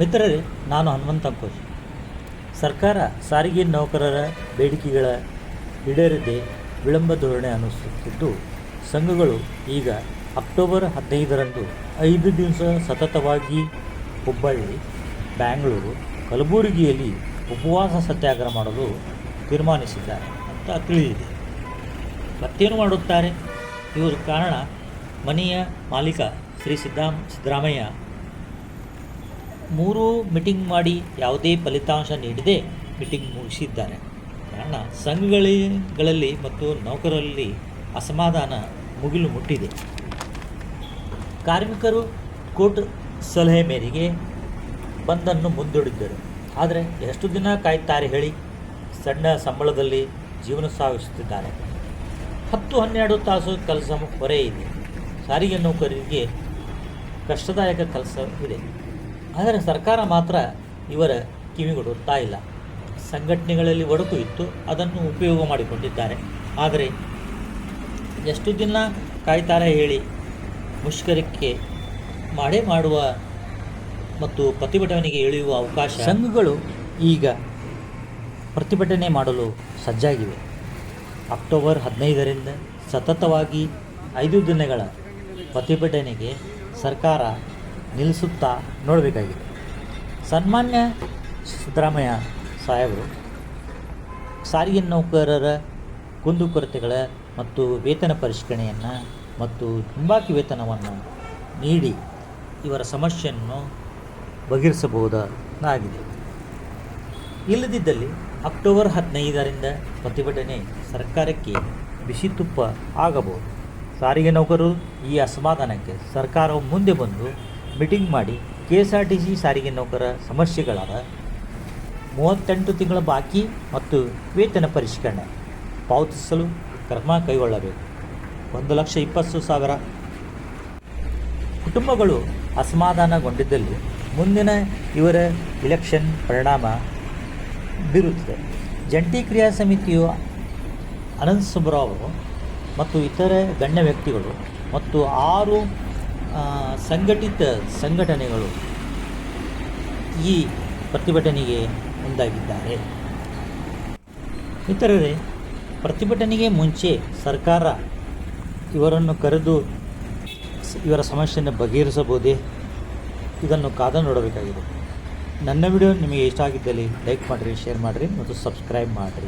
ಮಿತ್ರರೇ, ನಾನು ಹನುಮಂತ ಅಂಕೋಶ್ ಸರ್ಕಾರ ಸಾರಿಗೆ ನೌಕರರ ಬೇಡಿಕೆಗಳ ಈಡೇರದೆ ವಿಳಂಬ ಧೋರಣೆ ಅನುಸರಿಸುತ್ತಿದ್ದು, ಸಂಘಗಳು ಈಗ ಅಕ್ಟೋಬರ್ ಹದಿನೈದರಂದು ಐದು ದಿವಸ ಸತತವಾಗಿ ಹುಬ್ಬಳ್ಳಿ, ಬ್ಯಾಂಗ್ಳೂರು, ಕಲಬುರಗಿಯಲ್ಲಿ ಉಪವಾಸ ಸತ್ಯಾಗ್ರಹ ಮಾಡಲು ತೀರ್ಮಾನಿಸಿದ್ದಾರೆ ಅಂತ ತಿಳಿದಿದೆ. ಮತ್ತೇನು ಮಾಡುತ್ತಾರೆ? ಇವರು ಕಾರಣ ಮನೆಯ ಮಾಲೀಕ ಶ್ರೀ ಸಿದ್ದಾಮ್ ಸಿದ್ದರಾಮಯ್ಯ ಮೂರು ಮೀಟಿಂಗ್ ಮಾಡಿ ಯಾವುದೇ ಫಲಿತಾಂಶ ನೀಡದೆ ಮೀಟಿಂಗ್ ಮುಗಿಸಿದ್ದಾರೆ. ಕಾರಣ ಸಂಘಗಳಲ್ಲಿ ಮತ್ತು ನೌಕರರಲ್ಲಿ ಅಸಮಾಧಾನ ಮುಗಿಲು ಮುಟ್ಟಿದೆ. ಕಾರ್ಮಿಕರು ಕೋರ್ಟ್ ಸಲಹೆ ಮೇರೆಗೆ ಬಂದನ್ನು ಮುಂದೂಡಿದ್ದರು. ಆದರೆ ಎಷ್ಟು ದಿನ ಕಾಯ್ತಾರೆ ಹೇಳಿ ಸಣ್ಣ ಸಂಬಳದಲ್ಲಿ ಜೀವನ ಸಾಗಿಸುತ್ತಿದ್ದಾರೆ. ಹತ್ತು ಹನ್ನೆರಡು ತಾಸು ಕೆಲಸ ಹೊರೆ ಇದೆ. ಸಾರಿಗೆ ನೌಕರರಿಗೆ ಕಷ್ಟದಾಯಕ ಕೆಲಸ ಇದೆ. ಆದರೆ ಸರ್ಕಾರ ಮಾತ್ರ ಇವರ ಕಿವಿಗೊಡುತ್ತಾ ಇಲ್ಲ ಸಂಘಟನೆಗಳಲ್ಲಿ ಒಡಕು ಇತ್ತು, ಅದನ್ನು ಉಪಯೋಗ ಮಾಡಿಕೊಂಡಿದ್ದಾರೆ. ಆದರೆ ಎಷ್ಟು ದಿನ ಕಾಯ್ತಾರೆ ಹೇಳಿ ಮುಷ್ಕರಕ್ಕೆ ಮಾಡೇ ಮಾಡುವ ಮತ್ತು ಪ್ರತಿಭಟನೆಗೆ ಇಳಿಯುವ ಅವಕಾಶ ಸಂಘಗಳು ಈಗ ಪ್ರತಿಭಟನೆ ಮಾಡಲು ಸಜ್ಜಾಗಿವೆ. ಅಕ್ಟೋಬರ್ ಹದಿನೈದರಿಂದ ಸತತವಾಗಿ ಐದು ದಿನಗಳ ಪ್ರತಿಭಟನೆಗೆ ಸರ್ಕಾರ ನಿಲ್ಲಿಸುತ್ತಾ ನೋಡಬೇಕಾಗಿದೆ. ಸನ್ಮಾನ್ಯ ಸಿದ್ದರಾಮಯ್ಯ ಸಾಹೇಬರು, ಸಾರಿಗೆ ನೌಕರರ ಕುಂದುಕೊರತೆಗಳ ಮತ್ತು ವೇತನ ಪರಿಷ್ಕರಣೆಯನ್ನು ಮತ್ತು ಹಿಂಬಾಕಿ ವೇತನವನ್ನು ನೀಡಿ ಇವರ ಸಮಸ್ಯೆಯನ್ನು ಬಗೆಹರಿಸಬಹುದಾಗಿದೆ. ಇಲ್ಲದಿದ್ದಲ್ಲಿ ಅಕ್ಟೋಬರ್ ಹದಿನೈದರಿಂದ ಪ್ರತಿಭಟನೆ ಸರ್ಕಾರಕ್ಕೆ ಬಿಸಿ ತುಪ್ಪ ಆಗಬಹುದು. ಸಾರಿಗೆ ನೌಕರರು ಈ ಅಸಮಾಧಾನಕ್ಕೆ ಸರ್ಕಾರವು ಮುಂದೆ ಬಂದು ಮೀಟಿಂಗ್ ಮಾಡಿ K S R T C ಸಾರಿಗೆ ನೌಕರ ಸಮಸ್ಯೆಗಳಾದ ಮೂವತ್ತೆಂಟು ತಿಂಗಳ ಬಾಕಿ ಮತ್ತು ವೇತನ ಪರಿಷ್ಕರಣೆ ಪಾವತಿಸಲು ಕ್ರಮ ಕೈಗೊಳ್ಳಬೇಕು. ಒಂದು ಲಕ್ಷ ಇಪ್ಪತ್ತು ಸಾವಿರ. ಕುಟುಂಬಗಳು ಅಸಮಾಧಾನಗೊಂಡಿದ್ದಲ್ಲಿ ಮುಂದಿನ ಇವರ ಇಲೆಕ್ಷನ್ ಪರಿಣಾಮ ಬೀರುತ್ತದೆ. ಜಂಟಿ ಕ್ರಿಯಾ ಸಮಿತಿಯು ಅನಂತ್ ಸುಬ್ರಾವ್ ಮತ್ತು ಇತರ ಗಣ್ಯ ವ್ಯಕ್ತಿಗಳು ಮತ್ತು ಆರು ಸಂಘಟಿತ ಸಂಘಟನೆಗಳು ಈ ಪ್ರತಿಭಟನೆಗೆ ಮುಂದಾಗಿದ್ದಾರೆ. ಇತರರೇ ಪ್ರತಿಭಟನೆಗೆ ಮುಂಚೆ ಸರ್ಕಾರ ಇವರನ್ನು ಕರೆದು ಇವರ ಸಮಸ್ಯೆಯನ್ನು ಬಗೆಹರಿಸಬಹುದೇ? ಇದನ್ನು ಕಾದ ನೋಡಬೇಕಾಗಿದೆ. ನನ್ನ ವಿಡಿಯೋ ನಿಮಗೆ ಇಷ್ಟ ಆಗಿದ್ದಲ್ಲಿ ಲೈಕ್ ಮಾಡಿರಿ, ಶೇರ್ ಮಾಡಿರಿ ಮತ್ತು ಸಬ್ಸ್ಕ್ರೈಬ್ ಮಾಡಿರಿ.